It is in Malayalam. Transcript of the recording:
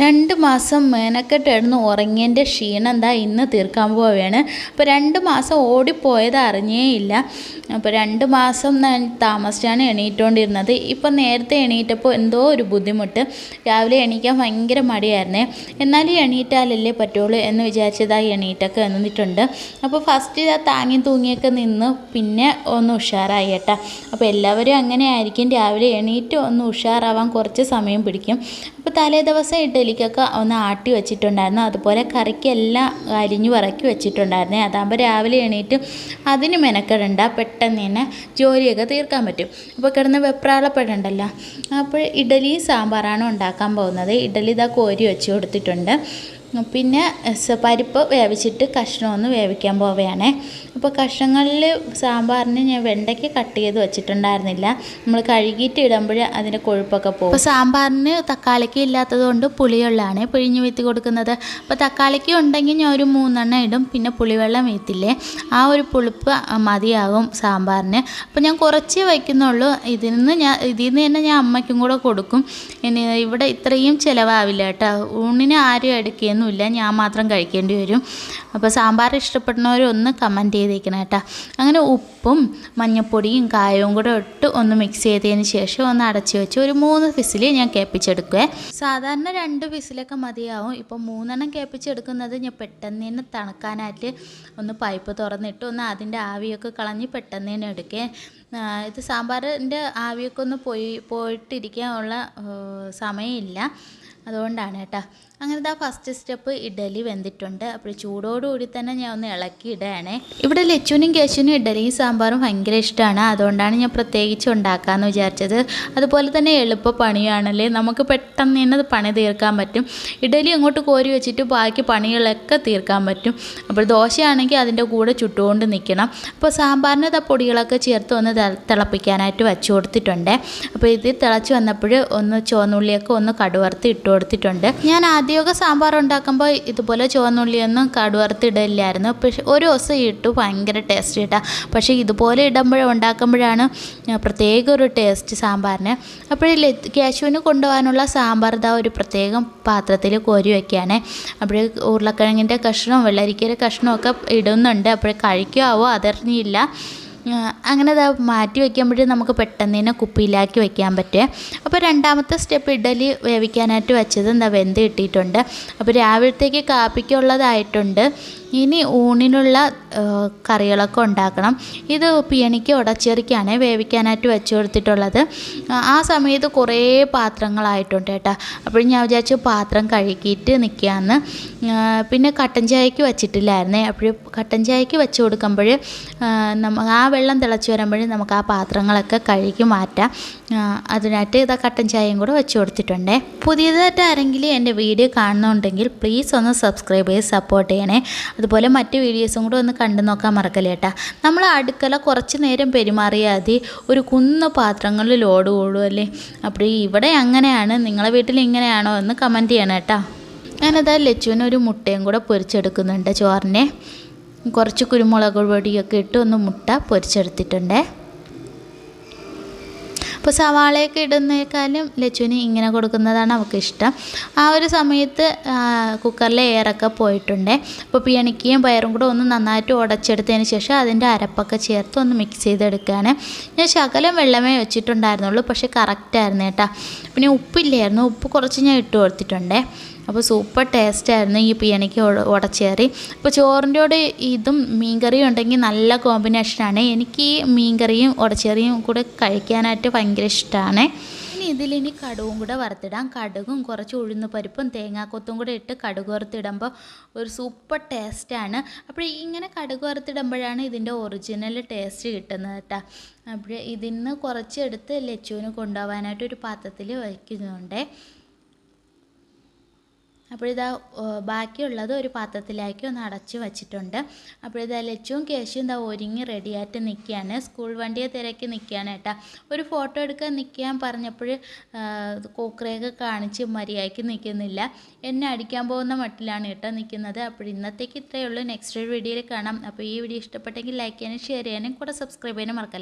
രണ്ട് മാസം മേനക്കെട്ടായിരുന്നു ഉറങ്ങിയതിന്റെ ക്ഷീണം എന്താ ഇന്ന് തീർക്കാൻ പോവുകയാണ്. അപ്പോൾ രണ്ട് മാസം ഓടിപ്പോയത് അറിഞ്ഞേയില്ല. അപ്പോൾ രണ്ട് മാസം ഞാൻ താമസിച്ചാണ് എണീറ്റുകൊണ്ടിരുന്നത് ഇപ്പം നേരത്തെ എണീറ്റപ്പോൾ എന്തോ ഒരു ബുദ്ധിമുട്ട്. രാവിലെ എണീക്കാൻ ഭയങ്കര മടിയായിരുന്നേ. എന്നാലും എണീറ്റാലല്ലേ പറ്റുള്ളൂ എന്ന് വിചാരിച്ചതായി എണീറ്റൊക്കെ നിന്നിട്ടുണ്ട്. അപ്പോൾ ഫസ്റ്റ് ഇതാ താങ്ങി തൂങ്ങിയൊക്കെ നിന്ന് പിന്നെ ഒന്ന് ഉഷാറായി അപ്പോൾ എല്ലാവരും അങ്ങനെ ആയിരിക്കും. രാവിലെ എണീറ്റ് ഒന്ന് ഉഷാറാവാൻ കുറച്ച് സമയം പിടിക്കും. അപ്പോൾ തലേ ദിവസം ഇഡലിക്കൊക്കെ ഒന്ന് ആട്ടി വെച്ചിട്ടുണ്ടായിരുന്നു. അതുപോലെ കറിക്കെല്ലാം അരിഞ്ഞു പറക്കി വെച്ചിട്ടുണ്ടായിരുന്നു. അതാകുമ്പോൾ രാവിലെ എണീറ്റ് അതിന് മെനക്കെടണ്ട. പെട്ടെന്ന് തന്നെ ജോലിയൊക്കെ തീർക്കാൻ പറ്റും. അപ്പോൾ കിടന്ന് വെപ്രാളപ്പെടണ്ടല്ലോ. അപ്പോൾ ഇഡലി സാമ്പാറാണ് ഉണ്ടാക്കാൻ പോകുന്നത്. ഇഡലി ഇതാ കോരി വെച്ച് കൊടുത്തിട്ടുണ്ട്. പിന്നെ പരിപ്പ് വേവിച്ചിട്ട് കഷ്ണം ഒന്ന് വേവിക്കാൻ പോവുകയാണേ. അപ്പോൾ കഷ്ണങ്ങളിൽ സാമ്പാറിന് ഞാൻ വെണ്ടയ്ക്ക് കട്ട് ചെയ്ത് വെച്ചിട്ടുണ്ടായിരുന്നില്ല. നമ്മൾ കഴുകിയിട്ട് ഇടുമ്പോൾ അതിന്റെ കൊഴുപ്പൊക്കെ പോകും. അപ്പോൾ സാമ്പാറിന് തക്കാളിക്ക് ഇല്ലാത്തത് കൊണ്ട് പുളിയുള്ളതാണ് പിഴിഞ്ഞ് വീത്തി കൊടുക്കുന്നത്. അപ്പോൾ തക്കാളിക്ക് ഉണ്ടെങ്കിൽ ഞാൻ ഒരു മൂന്നെണ്ണം ഇടും. പിന്നെ പുളിവെള്ളം വീത്തില്ലേ ആ ഒരു പുളിപ്പ് മതിയാകും സാമ്പാറിന്. അപ്പോൾ ഞാൻ കുറച്ച് വയ്ക്കുന്നുള്ളൂ. ഇതിൽ നിന്ന് ഞാൻ ഇതിൽ നിന്ന് തന്നെ ഞാൻ അമ്മയ്ക്കും കൂടെ കൊടുക്കും. ഇനി ഇവിടെ ഇത്രയും ചിലവാവില്ല കേട്ടോ. ഊണിന് ആരും എടുക്കുകയൊന്നുമില്ല ഞാൻ മാത്രം കഴിക്കേണ്ടി വരും. അപ്പോൾ സാമ്പാർ ഇഷ്ടപ്പെടുന്നവരൊന്ന് കമന്റ് ചെയ്തേക്കണം കേട്ടോ. അങ്ങനെ ഉപ്പും മഞ്ഞപ്പൊടിയും കായവും കൂടെ ഇട്ട് ഒന്ന് മിക്സ് ചെയ്തതിന് ശേഷം ഒന്ന് അടച്ചു വെച്ച് ഒരു മൂന്ന് വിസിൽ ഞാൻ കേൾപ്പിച്ചെടുക്കുക സാധാരണ രണ്ട് വിസിലൊക്കെ മതിയാവും. ഇപ്പോൾ മൂന്നെണ്ണം കേൾപ്പിച്ചെടുക്കുന്നത് ഞാൻ പെട്ടെന്ന് തന്നെ തണുക്കാനായിട്ട് ഒന്ന് പൈപ്പ് തുറന്നിട്ട് ഒന്ന് അതിന്റെ ആവിയൊക്കെ കളഞ്ഞ് പെട്ടെന്ന് തന്നെ എടുക്കുക ഇത് സാമ്പാറിന്റെ ആവിയൊക്കെ ഒന്ന് പോയി പോയിട്ടിരിക്കാനുള്ള സമയമില്ല. അതുകൊണ്ടാണ് കേട്ടോ. അങ്ങനെ ആ ഫസ്റ്റ് സ്റ്റെപ്പ് ഇഡലി വെന്തിട്ടുണ്ട്. അപ്പോൾ ചൂടോടുകൂടി തന്നെ ഞാൻ ഒന്ന് ഇളക്കി ഇടുകയാണേ ഇവിടെ ലച്ചുവിനും കേശുവിനും ഇഡലിയും സാമ്പാറും ഭയങ്കര ഇഷ്ടമാണ്. അതുകൊണ്ടാണ് ഞാൻ പ്രത്യേകിച്ച് ഉണ്ടാക്കാമെന്ന് വിചാരിച്ചത്. അതുപോലെ തന്നെ എളുപ്പ പണിയാണല്ലേ? നമുക്ക് പെട്ടെന്ന് തന്നെ അത് പണി തീർക്കാൻ പറ്റും. ഇഡലി അങ്ങോട്ട് കോരി വെച്ചിട്ട് ബാക്കി പണികളൊക്കെ തീർക്കാൻ പറ്റും. അപ്പോൾ ദോശയാണെങ്കിൽ അതിന്റെ കൂടെ ചുട്ടുകൊണ്ട് നിൽക്കണം. അപ്പോൾ സാമ്പാറിന് പൊടികളൊക്കെ ചേർത്ത് ഒന്ന് തിളപ്പിക്കാനായിട്ട് വെച്ചു കൊടുത്തിട്ടുണ്ട്. അപ്പോൾ ഇത് തിളച്ച് വന്നപ്പോൾ ഒന്ന് ചുവന്നുള്ളിയൊക്കെ ഒന്ന് കടുവർത്ത് ഇട്ട് കൊടുത്തിട്ടുണ്ട്. ഞാൻ ആദ്യമൊക്കെ സാമ്പാർ ഉണ്ടാക്കുമ്പോൾ ഇതുപോലെ ചുവന്നുള്ളിയൊന്നും കടുവറുത്ത് ഇടില്ലായിരുന്നു പക്ഷെ ഒരു ദിവസം ഇട്ടു ഭയങ്കര ടേസ്റ്റ് കിട്ടാം. പക്ഷേ ഇതുപോലെ ഇടുമ്പോഴും ഉണ്ടാക്കുമ്പോഴാണ് പ്രത്യേക ഒരു ടേസ്റ്റ് സാമ്പാറിന്. അപ്പോഴേ കേശുവിന് കൊണ്ടുപോകാനുള്ള സാമ്പാർ ഇതാ ഒരു പ്രത്യേകം പാത്രത്തിൽ കോരി വയ്ക്കുകയാണ് അപ്പോഴേ ഉരുളക്കിഴങ്ങിന്റെ കഷ്ണവും വെള്ളരിക്കയുടെ കഷ്ണവും ഒക്കെ ഇടുന്നുണ്ട്. അപ്പോഴേ കഴിക്കുമാവോ അതറിഞ്ഞില്ല. അങ്ങനെ അത് മാറ്റി വയ്ക്കുമ്പോഴേ നമുക്ക് പെട്ടെന്ന് തന്നെ കുപ്പിയിലാക്കി വയ്ക്കാൻ പറ്റും. അപ്പോൾ രണ്ടാമത്തെ സ്റ്റെപ്പ് ഇഡലി വേവിക്കാനായിട്ട് വെച്ചത് എന്താ വെന്ത് കിട്ടിയിട്ടുണ്ട്. അപ്പോൾ രാവിലത്തേക്ക് കാപ്പിക്കുള്ളതായിട്ടുണ്ട്. ഇനി ഊണിനുള്ള കറികളൊക്കെ ഉണ്ടാക്കണം. ഇത് പിയണിക്ക് ഉടച്ചെറിക്കാണ് വേവിക്കാനായിട്ട് വെച്ച് കൊടുത്തിട്ടുള്ളത്. ആ, സമയത്ത് കുറേ പാത്രങ്ങളായിട്ടുണ്ട് കേട്ടോ. അപ്പോൾ ഞാൻ വിചാരിച്ചു പാത്രം കഴുകിയിട്ട് നിൽക്കാമെന്ന് പിന്നെ കട്ടൻ ചായക്ക് വെച്ചിട്ടില്ലായിരുന്നേ. അപ്പോൾ കട്ടൻ ചായക്ക് വെച്ച് കൊടുക്കുമ്പോൾ നമ്മ ആ വെള്ളം തിളച്ച് വരുമ്പോഴും നമുക്ക് ആ പാത്രങ്ങളൊക്കെ കഴുകി മാറ്റാം. അതിനായിട്ട് ഇതാ കട്ടൻ ചായയും കൂടെ വെച്ച് കൊടുത്തിട്ടുണ്ടേ. പുതിയതായിട്ട് ആരെങ്കിലും എന്റെ വീഡിയോ കാണുന്നുണ്ടെങ്കിൽ പ്ലീസ് ഒന്ന് സബ്സ്ക്രൈബ് ചെയ്ത് സപ്പോർട്ട് ചെയ്യണേ. അതുപോലെ മറ്റ് വീഡിയോസും കൂടെ ഒന്ന് കണ്ടു നോക്കാൻ മറക്കല്ലേ കേട്ടാ നമ്മൾ അടുക്കള കുറച്ച് നേരം പെരുമാറിയാൽ മതി. ഒരു കുന്ന പാത്രങ്ങളിൽ ലോഡ് കൂടുമല്ലേ അപ്പോൾ ഇവിടെ അങ്ങനെയാണ് നിങ്ങളെ വീട്ടിൽ ഇങ്ങനെയാണോ എന്ന് കമന്റ് ചെയ്യണം കേട്ടോ ഞാനതാ ലച്ചുവിന് ഒരു മുട്ടയും കൂടെ പൊരിച്ചെടുക്കുന്നുണ്ട് ചോറിനെ. കുറച്ച് കുരുമുളക് പൊടിയൊക്കെ ഇട്ട് ഒന്ന് മുട്ട പൊരിച്ചെടുത്തിട്ടുണ്ടേ. അപ്പോൾ സവാളയൊക്കെ ഇടുന്നേക്കാളും ലച്ചുവിന് ഇങ്ങനെ കൊടുക്കുന്നതാണ് അവൾക്ക് ഇഷ്ടം ആ ഒരു സമയത്ത് കുക്കറിലെ എയറൊക്കെ പോയിട്ടുണ്ട്. അപ്പോൾ പിയണിക്കയും പയറും കൂടെ ഒന്ന് നന്നായിട്ട് ഉടച്ചെടുത്തതിന് ശേഷം അതിന്റെ അരപ്പൊക്കെ ചേർത്ത് ഒന്ന് മിക്സ് ചെയ്തെടുക്കുകയാണ് ഞാൻ ശകലം വെള്ളമേ വെച്ചിട്ടുണ്ടായിരുന്നുള്ളൂ പക്ഷേ കറക്റ്റായിരുന്നു കേട്ടോ. പിന്നെ ഉപ്പില്ലായിരുന്നു ഉപ്പ് കുറച്ച് ഞാൻ ഇട്ട് കൊടുത്തിട്ടുണ്ടേ. അപ്പോൾ സൂപ്പർ ടേസ്റ്റായിരുന്നു ഈ പിയണിക്ക് ഉട- ഉടച്ചേറി അപ്പോൾ ചോറിന്റെ കൂടെ ഇതും മീൻകറിയും ഉണ്ടെങ്കിൽ നല്ല കോമ്പിനേഷനാണ് എനിക്ക് ഈ മീൻകറിയും ഉടച്ചേറിയും കൂടെ കഴിക്കാനായിട്ട് ഭയങ്കര ഇഷ്ടമാണ് ഇനി ഇതിലിനി കടുവും കൂടെ വറുത്തിടാം. കടുകും കുറച്ച് ഉഴുന്ന് പരിപ്പും തേങ്ങാക്കൊത്തും കൂടെ ഇട്ട് കടുക് വറുത്തിടുമ്പോൾ ഒരു സൂപ്പർ ടേസ്റ്റാണ് അപ്പോൾ ഇങ്ങനെ കടുക് വറുത്തിടുമ്പോഴാണ് ഇതിന്റെ ഒറിജിനൽ ടേസ്റ്റ് കിട്ടുന്നത് കേട്ടോ അപ്പോൾ ഇതിന്ന് കുറച്ചെടുത്ത് ലച്ചുവിന് കൊണ്ടുപോകാനായിട്ട് ഒരു പാത്രത്തിൽ വയ്ക്കുന്നുണ്ടേ അപ്പോഴിതാ ബാക്കിയുള്ളത് ഒരു പാത്രത്തിലാക്കി ഒന്ന് അടച്ചു വച്ചിട്ടുണ്ട്. അപ്പോഴിതാ ലച്ചുവും കേശുവും ഇതാ ഒരുങ്ങി റെഡിയായിട്ട് നിൽക്കുകയാണ് സ്കൂൾ വണ്ടിയെ തിരക്കി നിൽക്കുകയാണ് കേട്ടോ ഒരു ഫോട്ടോ എടുക്കാൻ നിൽക്കാൻ പറഞ്ഞപ്പോൾ കോക്കറയൊക്കെ കാണിച്ച് മര്യാദയ്ക്ക് നിൽക്കുന്നില്ല എന്നെ അടിക്കാൻ പോകുന്ന മട്ടിലാണ് കേട്ടോ നിൽക്കുന്നത് അപ്പോൾ ഇന്നത്തേക്ക് ഇത്രയേ ഉള്ളൂ. നെക്സ്റ്റ് ഒരു വീഡിയോയിൽ കാണാം. അപ്പോൾ ഈ വീഡിയോ ഇഷ്ടപ്പെട്ടെങ്കിൽ ലൈക്ക് ചെയ്യാനും ഷെയർ ചെയ്യാനും കൂടെ സബ്സ്ക്രൈബ് ചെയ്യാനും മറക്കല്ലേ?